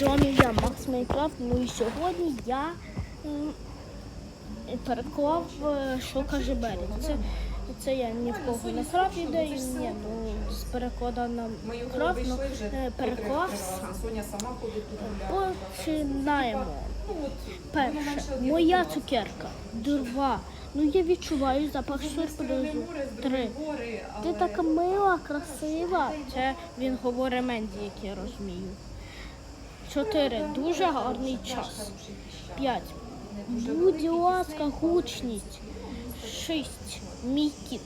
З вами я, Макс Майнкрафт. Ну і сьогодні я переклав, е, що каже Бері. Це, це я ні в кого не крав ідею, ні, ну з перекладу на крав, ну, е, переклав сам. Починаємо. Ну, Перше, моя цукерка. Два. Ну я відчуваю запах сюрпризу. Три. Ти така мила, красива. Це він говорить Менді, як я розумію. Чотири. Дуже гарний час. П'ять. Будь ласка, гучність. Шість. Мій кіт.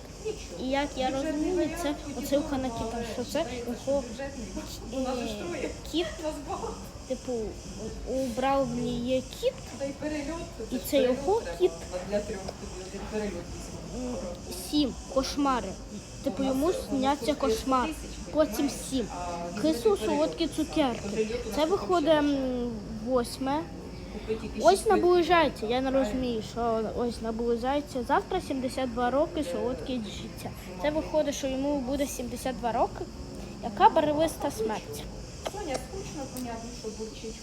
І як я розумію, це оцилка на кіта, що це його е, кіт, типу, у Браулі є кіт. І це його кіт? Сім кошмари. Типу йому сняться кошмар. Потім сім. Кисло солодкі цукерки. Це виходить восьме. Ось наближається. Я не розумію, що ось наближається. Завтра 72 роки солодке життя. Це виходить, що йому буде 72 роки. Яка барвиста смерть?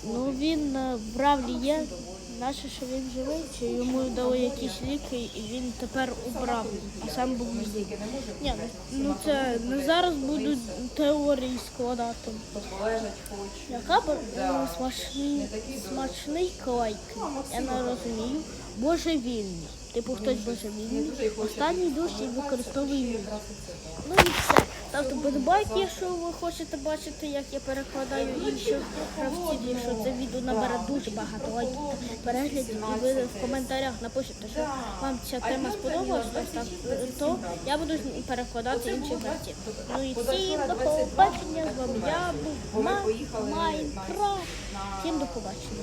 Ну він е, в бравлі є. Наше, що він живий, чи йому дали якісь ліки, і він тепер у бравлі, а сам був злий. Ні, ну, ну це не зараз будуть теорії складати. Яка е, смачний, смачний клейк? Я не розумію. Божевільний. Типу хтось божевільний. Останній душ і використовує. Ну і все. Ставте подобайки, якщо ви хочете бачити, як я перекладаю інших гравців, якщо це відео набере дуже багато лайків переглядів, і ви в коментарях напишете, що вам ця тема сподобалась, то, я буду перекладати інші гравців. Ну і всім до побачення. З вами я був Майнкрафт. Всім до побачення.